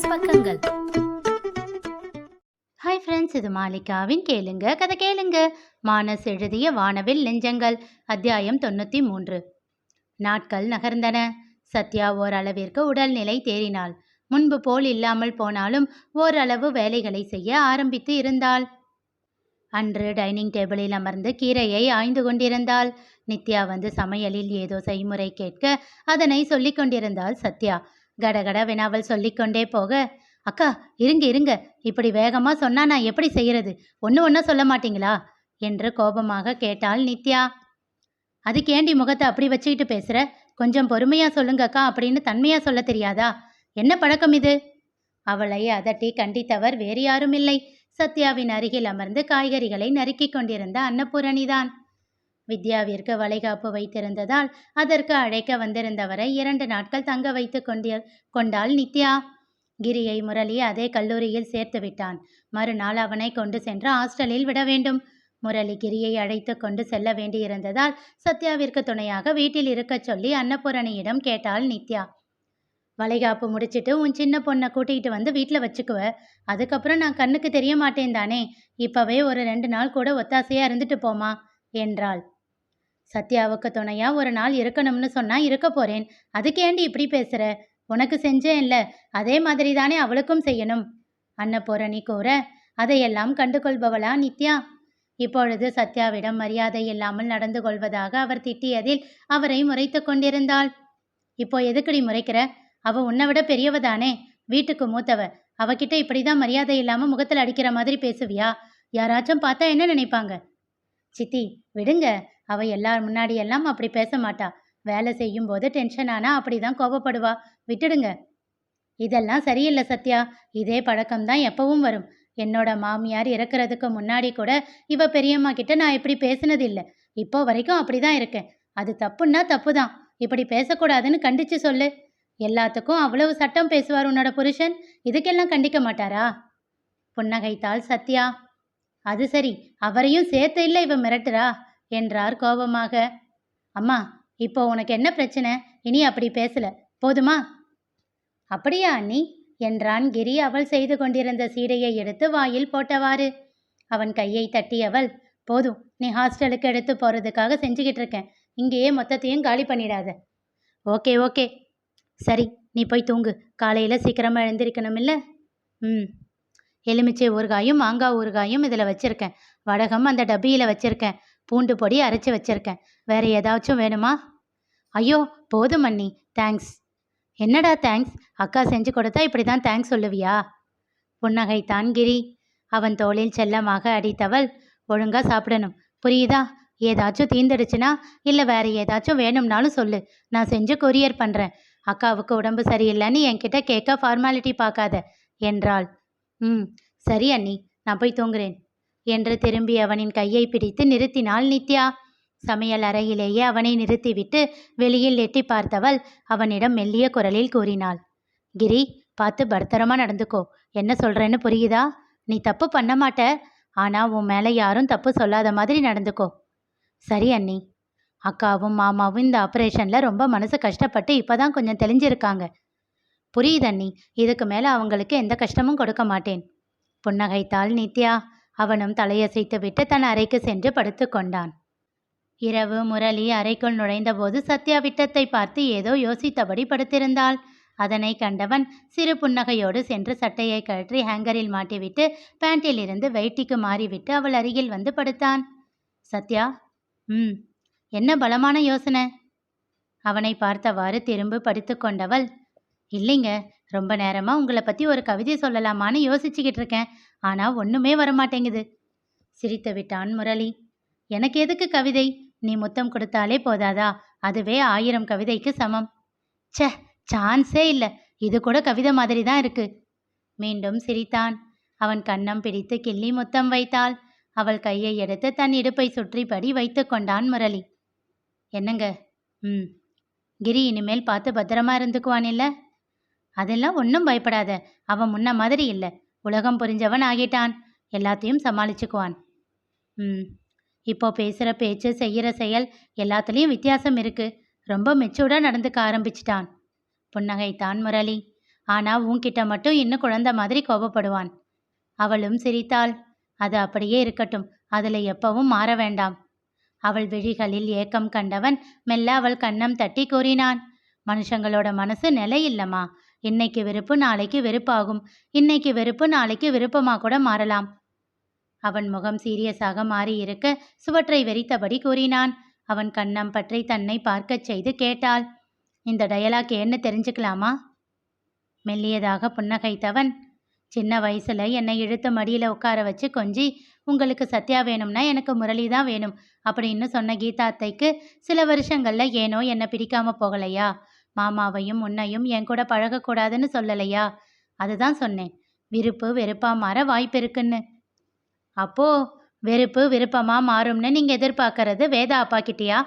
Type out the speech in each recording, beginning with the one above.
Plus பக்கங்கள். Hi friends இது மாலிகாவின் கேளுங்க கதை கேளுங்க. மானஸ் எழுதிய வானவில் நெஞ்சங்கள் அத்தியாயம் தொண்ணூற்றி மூன்று நாட்கள் நகர்ந்தன. சத்யா ஓரளவிற்கு உடல்நிலை தேறினாள். முன்பு போல் இல்லாமல் போனாலும் ஓரளவு வேலைகளை செய்ய ஆரம்பித்து இருந்தாள். அன்று டைனிங் டேபிளில் அமர்ந்து கீரையை ஆய்ந்து கொண்டிருந்தாள். நித்யா வந்து சமையலில் ஏதோ செய்முறை கேட்க அதனை சொல்லிக் கொண்டிருந்தாள் சத்யா. கடகடவென அவள் சொல்லிக்கொண்டே போக அக்கா இருங்க இருங்க. இப்படி வேகமா சொன்னா நான் எப்படி செய்யறது? ஒன்று ஒன்றா சொல்ல மாட்டீங்களா? என்று கோபமாக கேட்டாள் நித்யா. அதுக்கேண்டி முகத்தை அப்படி வச்சுக்கிட்டு பேசுற? கொஞ்சம் பொறுமையா சொல்லுங்க அக்கா அப்படின்னு தன்மையா சொல்ல தெரியாதா? என்ன பழக்கம் இது? அவளை அதட்டி கண்டித்தவர் வேறு யாரும் இல்லை சத்யாவின் அருகில் அமர்ந்து காய்கறிகளை நறுக்கிக் கொண்டிருந்த அன்னபூரணிதான் வித்யாவிற்கு வளைகாப்பு வைத்திருந்ததால் அதற்கு அழைக்க வந்திருந்தவரை இரண்டு நாட்கள் தங்க வைத்து கொண்டிய கொண்டாள் நித்யா. கிரியை முரளி அதே கல்லூரியில் சேர்த்து விட்டான். மறுநாள் அவனை கொண்டு சென்று ஹாஸ்டலில் விட வேண்டும். முரளி கிரியை அழைத்து கொண்டு செல்ல வேண்டியிருந்ததால் சத்யாவிற்கு துணையாக வீட்டில் இருக்கச் சொல்லி அன்னபூரணியிடம் கேட்டாள் நித்யா. வளைகாப்பு முடிச்சிட்டு உன் சின்ன பொண்ணை கூட்டிகிட்டு வந்து வீட்டில் வச்சுக்குவ. அதுக்கப்புறம் நான் கண்ணுக்கு தெரிய மாட்டேன் தானே. இப்போவே ஒரு ரெண்டு நாள் கூட ஒத்தாசையாக இருந்துட்டு போமா என்றாள். சத்யாவுக்கு துணையா ஒரு நாள் இருக்கணும்னு சொன்னா இருக்க போறேன். அதுக்கேண்டி இப்படி பேசுற? உனக்கு செஞ்சேன் இல்ல அதே மாதிரி தானே அவளுக்கும் செய்யணும். அன்னபூரணி கூற அதையெல்லாம் கண்டுகொள்பவளா நித்யா? இப்பொழுது சத்யாவிடம் மரியாதை இல்லாமல் நடந்து கொள்வதாக அவர் திட்டியதில் அவரை முறைத்து கொண்டிருந்தாள். இப்போ எதுக்குடி முறைக்கிற? அவ உன்னை விட பெரியவ தானே? வீட்டுக்கு மூத்தவ. அவகிட்ட இப்படிதான் மரியாதை இல்லாம முகத்தில் அடிக்கிற மாதிரி பேசுவியா? யாராச்சும் பார்த்தா என்ன நினைப்பாங்க? சித்தி விடுங்க. அவள் எல்லார் முன்னாடி எல்லாம் அப்படி பேச மாட்டா. வேலை செய்யும் போது டென்ஷன் ஆனால் அப்படி தான் கோபப்படுவா. விட்டுடுங்க. இதெல்லாம் சரியில்லை சத்யா. இதே பழக்கம்தான் எப்பவும் வரும். என்னோட மாமியார் இறக்குறதுக்கு முன்னாடி கூட இவ பெரியம்மா கிட்ட நான் இப்படி பேசினது இல்லை இப்போ வரைக்கும் அப்படிதான் இருக்கேன். அது தப்புன்னா தப்பு தான் இப்படி பேசக்கூடாதுன்னு கண்டிச்சு சொல்லு. எல்லாத்துக்கும் அவ்வளவு சட்டம் பேசுவார் உன்னோட புருஷன். இதுக்கெல்லாம் கண்டிக்க மாட்டாரா? புன்னகைத்தாள் சத்யா. அது சரி. அவரையும் சேர்த்து இல்லை இவ மிரட்டுறா? என்றார் கோபமாக. அம்மா இப்போ உனக்கு என்ன பிரச்சனை? இனி அப்படி பேசல. போதுமா? அப்படியா அண்ணி? என்றான் கிரி அவள் செய்து கொண்டிருந்த சீடையை எடுத்து வாயில் போட்டவாறு. அவன் கையை தட்டியவள் போதும் நீ ஹாஸ்டலுக்கு எடுத்து போறதுக்காக செஞ்சுக்கிட்டு இருக்கேன். இங்கேயே மொத்தத்தையும் காலி பண்ணிடாத. Okay okay. சரி நீ போய் தூங்கு. காலையில் சீக்கிரமாக எழுந்திருக்கணும் இல்லை? ம். எலுமிச்சை ஊறுகாயும் மாங்காய் ஊறுகாயும் இதில் வச்சுருக்கேன். வடகம் அந்த டப்பியில் வச்சுருக்கேன். பூண்டு பொடி அரைச்சி வச்சிருக்கேன். வேற ஏதாச்சும் வேணுமா? ஐயோ போதும் அண்ணி. தேங்க்ஸ் என்னடா தேங்க்ஸ் அக்கா செஞ்சு கொடுத்தா இப்படி தான் தேங்க்ஸ் சொல்லுவியா? புன்னகைத்தான் கிரி அவன் தோளில் செல்லமாக அடித்தவள் ஒழுங்கா சாப்பிடணும். புரியுதா? ஏதாச்சும் தீந்துடுச்சுன்னா இல்லை வேற ஏதாச்சும் வேணும்னாலும் சொல்லு. நான் செஞ்சு கொரியர் பண்ணுறேன் அக்காவுக்கு உடம்பு சரியில்லைன்னு என்கிட்ட கேட்க ஃபார்மாலிட்டி பார்க்காத என்றாள். ம் சரி அண்ணி. நான் போய் தூங்குறேன். என்று திரும்பி அவனின் கையை பிடித்து நிறுத்தினாள் நித்யா. சமையல் அறையிலேயே அவனை நிறுத்திவிட்டு வெளியில் எட்டி பார்த்தவள் அவனிடம் மெல்லிய குரலில் கூறினாள். கிரி பார்த்து பத்திரமா நடந்துக்கோ. என்ன சொல்றேன்னு புரியுதா? நீ தப்பு பண்ண மாட்ட. ஆனா உன் மேலே யாரும் தப்பு சொல்லாத மாதிரி நடந்துக்கோ. சரி அண்ணி. அக்காவும் மாமாவும் இந்த ஆப்ரேஷனில் ரொம்ப மனசு கஷ்டப்பட்டு இப்போதான் கொஞ்சம் தெளிஞ்சிருக்காங்க. புரியுது அண்ணி இதுக்கு மேலே அவங்களுக்கு எந்த கஷ்டமும் கொடுக்க மாட்டேன். புன்னகைத்தாள் நித்யா. அவனும் தலையசைத்து விட்டு தன் அறைக்கு சென்று படுத்து கொண்டான். இரவு முரளி அறைக்குள் நுழைந்தபோது சத்யா விட்டத்தை பார்த்து ஏதோ யோசித்தபடி படுத்திருந்தாள். அதனை கண்டவன் சிறு புன்னகையோடு சென்று சட்டையை கழற்றி ஹேங்கரில் மாட்டிவிட்டு பேண்டில் இருந்து வெயிட்டிக்கு மாறிவிட்டு அவள் அருகில் வந்து படுத்தான். சத்யா ம் என்ன பலமான யோசனை? அவனை பார்த்தவாறு திரும்ப படித்து கொண்டவள் இல்லைங்க ரொம்ப நேரமாக உங்களை பற்றி ஒரு கவிதை சொல்லலாமான்னு யோசிச்சுக்கிட்டு இருக்கேன். ஆனா ஒண்ணுமே வரமாட்டேங்குது. சிரித்து விட்டான் முரளி. எனக்கு எதுக்கு கவிதை? நீ முத்தம் கொடுத்தாலே போதாதா? அதுவே ஆயிரம் கவிதைக்கு சமம். ச்சே சான்ஸே இல்லை. இது கூட கவிதை மாதிரி தான் இருக்கு. மீண்டும் சிரித்தான். அவன் கன்னம் பிடித்து கிள்ளி முத்தம் வைத்தாள். அவள் கையை எடுத்து தன் இடுப்பை சுற்றிப்படி வைத்து கொண்டான் முரளி. என்னங்க? ம். கிரி இனிமேல் பார்த்து பத்திரமா இருந்துக்குவான் இல்ல? அதெல்லாம் ஒன்றும் பயப்படாத. அவன் முன்ன மாதிரி இல்லை. உலகம் புரிஞ்சவன் ஆகிட்டான். எல்லாத்தையும் சமாளிச்சுக்குவான். ம். இப்போ பேசுகிற பேச்சு செய்கிற செயல் எல்லாத்துலேயும் வித்தியாசம் இருக்குது ரொம்ப மெச்சூர்டாக நடந்துக்க ஆரம்பிச்சிட்டான். புன்னகைத்தான் முரளி. ஆனால் உன்கிட்ட மட்டும் இன்னும் குழந்தை மாதிரி கோபப்படுவான். அவளும் சிரித்தாள். அது அப்படியே இருக்கட்டும். அதில் எப்பவும் மாற வேண்டாம். அவள் விழிகளில் ஏக்கம் கண்டவன் மெல்ல அவள் கண்ணம் தட்டி கூறினான். மனுஷங்களோட மனசு நிலையில்லம்மா. இன்னைக்கு வெறுப்பு நாளைக்கு வெறுப்பாகும். இன்னைக்கு வெறுப்பு நாளைக்கு விருப்பமா கூட மாறலாம். அவன் முகம் சீரியஸாக மாறியிருக்க சுவற்றை வெறித்தபடி கூறினான். அவன் கண்ணம் பற்றி தன்னை பார்க்கச் செய்து கேட்டாள். இந்த டயலாக் என்ன தெரிஞ்சுக்கலாமா? மெல்லியதாக புன்னகைத்தவன் சின்ன வயசுல என்னை இழுத்து மடியில உட்கார வச்சு கொஞ்சி உங்களுக்கு சத்யா வேணும்னா எனக்கு முரளி தான் வேணும் அப்படின்னு சொன்ன கீதா அத்தைக்கு சில வருஷங்கள்ல ஏனோ என்னை பிடிக்காம போகலையா? மாமாவையும் உன்னையும் என் கூட பழகக்கூடாதுன்னு சொல்லலையா? அதுதான் சொன்னேன். விருப்பு வெறுப்பா மாற வாய்ப்பு இருக்குன்னு. அப்போ வெறுப்பு விருப்பமா மாறும்னு நீங்க எதிர்பார்க்கறது வேதா அப்பா கிட்டியா?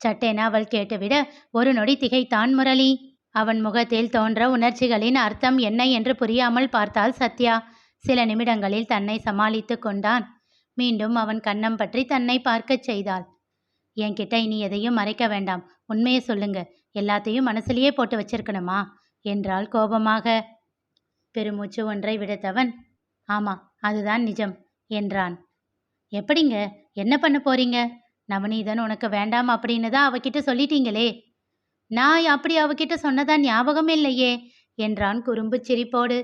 சட்டேன அவள் கேட்டுவிட ஒரு நொடி திகைத்தான் முரளி. அவன் முகத்தில் தோன்ற உணர்ச்சிகளின் அர்த்தம் என்ன என்று புரியாமல் பார்த்தாள் சத்யா. சில நிமிடங்களில் தன்னை சமாளித்து கொண்டான். மீண்டும் அவன் கண்ணம் பற்றி தன்னை பார்க்கச் செய்தாள். என்கிட்ட இனி எதையும் மறைக்க வேண்டாம். உண்மையை சொல்லுங்க. எல்லாத்தையும் மனசுலேயே போட்டு வச்சிருக்கணுமா? என்றாள் கோபமாக. பெருமூச்சு ஒன்றை விடுத்தவன் ஆமா அதுதான் நிஜம் என்றான். எப்படிங்க? என்ன பண்ண போறீங்க? நவநீதன் உனக்கு வேண்டாம் அப்படின்னு தான் அவகிட்ட சொல்லிட்டீங்களே. நான் அப்படி அவகிட்ட சொன்னதா ஞாபகம் இல்லையே என்றான் குறும்பு சிரிப்போடு.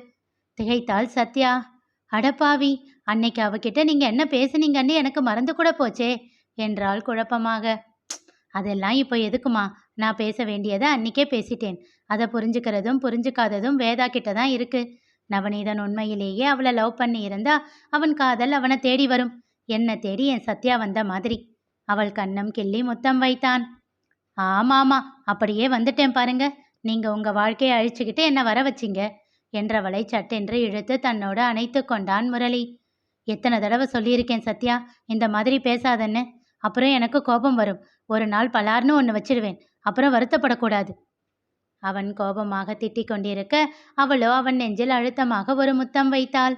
திகைத்தாள் சத்யா. அடப்பாவி அன்னைக்கு அவகிட்ட நீங்க என்ன பேசுனீங்கன்னு எனக்கு மறந்து கூட போச்சே என்றாள் குழப்பமாக. அதெல்லாம் இப்போ எதுக்குமா? நான் பேச வேண்டியதை அன்னிக்கே பேசிட்டேன். அதை புரிஞ்சுக்கிறதும் புரிஞ்சுக்காததும் வேதா கிட்ட தான் இருக்கு. நவநீதன் உண்மையிலேயே அவளை லவ் பண்ணி இருந்தா அவன் காதல் அவனை தேடி வரும். என்ன தேடி என் சத்யா வந்த மாதிரி. அவள் கண்ணம் கிள்ளி முத்தம் வைத்தான். ஆமாமா அப்படியே வந்துட்டேன் பாருங்க. நீங்க உங்க வாழ்க்கையை அழிச்சுக்கிட்டு என்ன வர வச்சீங்க. என்றவளை சட்டென்று இழுத்து தன்னோடு அணைத்து கொண்டான் முரளி. எத்தனை தடவை சொல்லியிருக்கேன் சத்யா இந்த மாதிரி பேசாதன்னு. அப்புறம் எனக்கு கோபம் வரும். ஒரு நாள் பலார்னு ஒன்று வச்சிடுவேன் அப்புறம் வருத்தப்படக்கூடாது. அவன் கோபமாக திட்டிக் கொண்டிருக்க அவளோ அவன் நெஞ்சில் அழுத்தமாக ஒரு முத்தம் வைத்தாள்.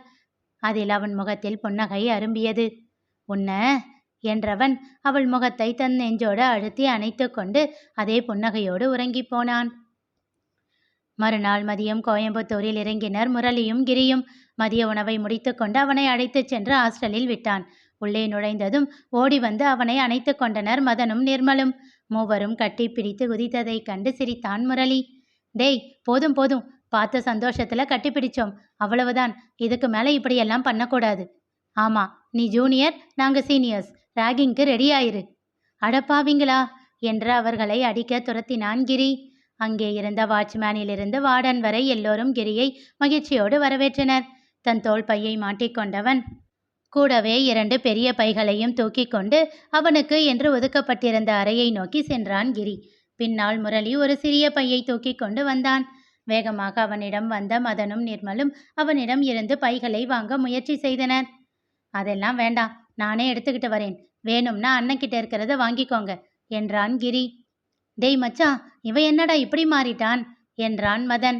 அதில் அவன் முகத்தில் புன்னகை அரும்பியது. உன்ன என்றவன் அவள் முகத்தை தன் நெஞ்சோடு அழுத்தி அணைத்து கொண்டு அதே புன்னகையோடு உறங்கிப் போனான். மறுநாள் மதியம் கோயம்புத்தூரில் இறங்கினர் முரளியும் கிரியும். மதிய உணவை முடித்துக்கொண்டு அவனை அழைத்துச் சென்று ஹாஸ்டலில் விட்டான். உள்ளே நுழைந்ததும் ஓடி வந்து அவனை அணைத்து கொண்டனர் மதனும் நிர்மலும். மூவரும் கட்டி பிடித்து குதித்ததைக் கண்டு சிரித்தான் முரளி. டேய் போதும் போதும். பார்த்த சந்தோஷத்துல கட்டி பிடிச்சோம். அவ்வளவுதான். இதுக்கு மேல இப்படியெல்லாம் பண்ணக்கூடாது. ஆமா நீ ஜூனியர் நாங்க சீனியர்ஸ். ராகிங்க்கு ரெடி ஆயிரு. அடப்பாவிங்களா என்று அவர்களை அடிக்க துரத்தினான் கிரி. அங்கே இருந்த வாட்ச்மேனிலிருந்து வார்டன் வரை எல்லோரும் கிரியை மகிழ்ச்சியோடு வரவேற்றனர். தன் தோல் பையை மாட்டிக்கொண்டவன் கூடவே இரண்டு பெரிய பைகளையும் தூக்கி கொண்டு அவனுக்கு என்று ஒதுக்கப்பட்டிருந்த அறையை நோக்கி சென்றான் கிரி. பின்னால் முரளி ஒரு சிறிய பையை தூக்கி கொண்டு வந்தான். வேகமாக அவனிடம் வந்த மதனும் நிர்மலும் அவனிடம் இருந்து பைகளை வாங்க முயற்சி செய்தனர். அதெல்லாம் வேண்டாம் நானே எடுத்துக்கிட்டு வரேன். வேணும்னா அண்ணன்கிட்ட இருக்கிறத வாங்கிக்கோங்க என்றான் கிரி. டேய் மச்சான் இவன் என்னடா இப்படி மாறிட்டான்? என்றான் மதன்.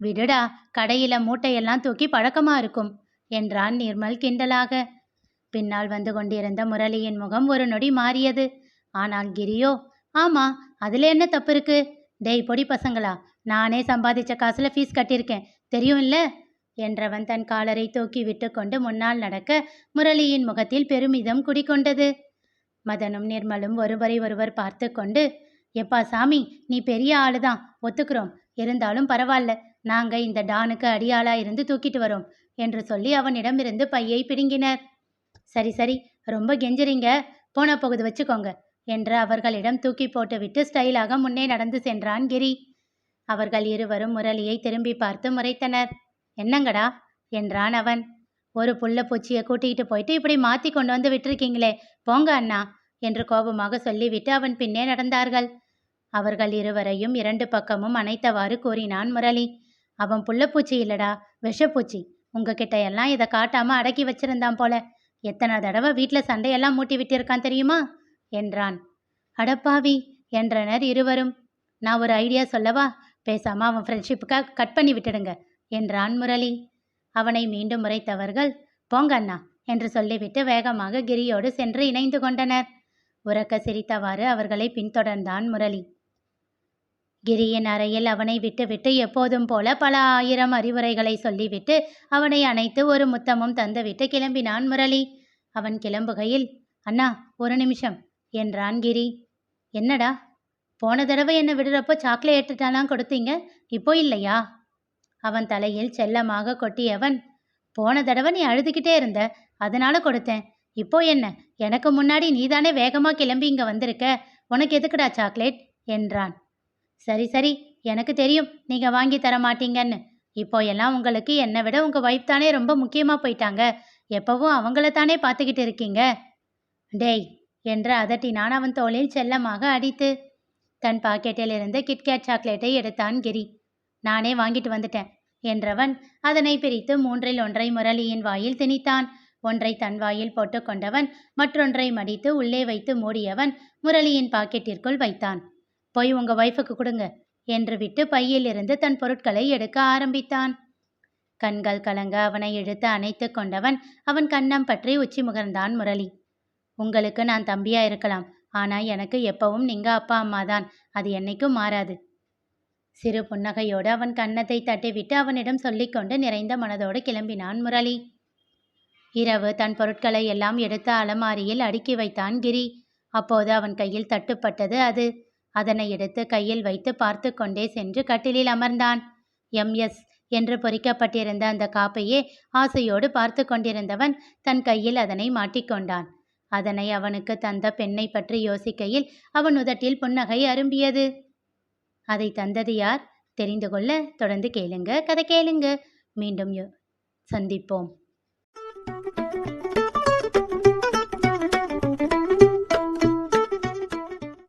விடுடா கடையில மூட்டையெல்லாம் தூக்கி பழக்கமா இருக்கும் என்றான் நிர்மல் கிண்டலாக. பின்னால் வந்து கொண்டிருந்த முரளியின் முகம் ஒரு நொடி மாறியது. ஆனால் கிரியோ ஆமா அதுல என்ன தப்பு இருக்கு டேய் பொடி பசங்களா நானே சம்பாதிச்ச காசுல ஃபீஸ் கட்டியிருக்கேன் தெரியும் இல்ல என்றவன் தன் காலரை தூக்கி விட்டு கொண்டு முன்னால் நடக்க முரளியின் முகத்தில் பெருமிதம் குடிக்கொண்டது மதனும் நிர்மலும் ஒருவரை ஒருவர் பார்த்து கொண்டு எப்பா சாமி நீ பெரிய ஆளுதான் ஒத்துக்கிறோம். இருந்தாலும் பரவாயில்ல நாங்க இந்த டானுக்கு அடியாளா இருந்து தூக்கிட்டு வரோம் என்று சொல்லி அவனிடமிருந்து பையை பிடுங்கினர். சரி சரி ரொம்ப கெஞ்சுறீங்க. போன போகுது வச்சுக்கோங்க என்று அவர்களிடம் தூக்கி போட்டுவிட்டு ஸ்டைலாக முன்னே நடந்து சென்றான் கிரி. அவர்கள் இருவரும் முரளியை திரும்பி பார்த்து முறைத்தனர். என்னங்கடா? என்றான் அவன். ஒரு புள்ள பூச்சியை கூட்டிகிட்டு போயிட்டு இப்படி மாத்தி கொண்டு வந்து விட்டிருக்கீங்களே போங்க அண்ணா என்று கோபமாக சொல்லிவிட்டு அவன் பின்னே நடந்தார்கள். அவர்கள் இருவரையும் இரண்டு பக்கமும் அணைத்தவாறு கூறினான் முரளி. அவன் புள்ளப்பூச்சி இல்லடா விஷப்பூச்சி. உங்ககிட்ட எல்லாம் இதை காட்டாம அடக்கி வச்சிருந்தான் போல. எத்தனை தடவை வீட்டில் சண்டையெல்லாம் மூட்டி விட்டிருக்கான் தெரியுமா? என்றான். அடப்பாவி என்றனர் இருவரும். நான் ஒரு ஐடியா சொல்லவா? பேசாம அவன் ஃப்ரெண்ட்ஷிப்புக்காக கட் பண்ணி விட்டுடுங்க என்றான் முரளி. அவனை மீண்டும் முறைத்தவர்கள் போங்க அண்ணா என்று சொல்லிவிட்டு வேகமாக கிரியோடு சென்று இணைந்து கொண்டனர். உறக்க சிரித்தவாறு அவர்களை பின்தொடர்ந்தான் முரளி. கிரியின் அறையில் அவனை விட்டுவிட்டு எப்போதும் போல பல ஆயிரம் அறிவுரைகளை சொல்லிவிட்டு அவனை அணைத்து ஒரு முத்தமும் தந்துவிட்டு கிளம்பினான் முரளி. அவன் கிளம்புகையில் அண்ணா ஒரு நிமிஷம் என்றான் கிரி. என்னடா போன தடவை என்னை விடுறப்போ சாக்லேட்டுட்டெல்லாம் கொடுத்தீங்க இப்போ இல்லையா? அவன் தலையில் செல்லமாக கொட்டியவன் போன தடவை நீ அழுதுகிட்டே இருந்த அதனால கொடுத்தேன். இப்போ என்ன எனக்கு முன்னாடி நீதானே வேகமாக கிளம்பி இங்கே வந்திருக்க உனக்கு எதுக்குடா சாக்லேட்? என்றான். சரி சரி. எனக்கு தெரியும். நீங்க வாங்கி தர மாட்டீங்கன்னு. இப்போ எல்லாம் உங்களுக்கு என்னை விட உங்க வைஃப் தானே ரொம்ப முக்கியமா போயிட்டாங்க. எப்பவும் அவங்கள தானே பார்த்துக்கிட்டு இருக்கீங்க? டேய் என்று அதட்டினான் அவன் தோளில் செல்லமாக அடித்து. தன் பாக்கெட்டில் இருந்து கிட்கேட் சாக்லேட்டை எடுத்தான் கிரி. நானே வாங்கிட்டு வந்துட்டேன் என்றவன் அதனை பிரித்து மூன்றில் ஒன்றை முரளியின் வாயில் திணித்தான். ஒன்றை தன் வாயில் போட்டுக்கொண்டவன் மற்றொன்றை மடித்து உள்ளே வைத்து மூடியவன் முரளியின் பாக்கெட்டிற்குள் வைத்தான். போய் உங்க ஒய்ஃபுக்கு கொடுங்க என்று விட்டு பையிலிருந்து தன் பொருட்களை எடுக்க ஆரம்பித்தான். கண்கள் கலங்க அவனை இழுத்து அணைத்து கொண்டவன் அவன் கன்னம் பற்றி உச்சி முகர்ந்தான் முரளி. உங்களுக்கு நான் தம்பியா இருக்கலாம் ஆனா எனக்கு எப்பவும் நீங்க அப்பா அம்மா தான். அது என்னைக்கும் மாறாது. சிறு புன்னகையோடு அவன் கன்னத்தை தட்டிவிட்டு அவனிடம் சொல்லிக்கொண்டு நிறைந்த மனதோடு கிளம்பினான் முரளி. இரவு தன் பொருட்களை எல்லாம் எடுத்து அலமாரியில் அடுக்கி வைத்தான் கிரி. அப்போது அவன் கையில் தட்டுப்பட்டது அது. அதனை எடுத்து கையில் வைத்து பார்த்து கொண்டே சென்று கட்டிலில் அமர்ந்தான். எம்எஸ் என்று பொறிக்கப்பட்டிருந்த அந்த காப்பையே ஆசையோடு பார்த்து கொண்டிருந்தவன் தன் கையில் அதனை மாட்டிக்கொண்டான் அதனை அவனுக்கு தந்த பெண்ணை பற்றி யோசிக்கையில் அவன் உதட்டில் புன்னகை அரும்பியது. அதை தந்தது யார்? தெரிந்து கொள்ள தொடர்ந்து கேளுங்க. கதை கேளுங்க. மீண்டும் யோ- சந்திப்போம்.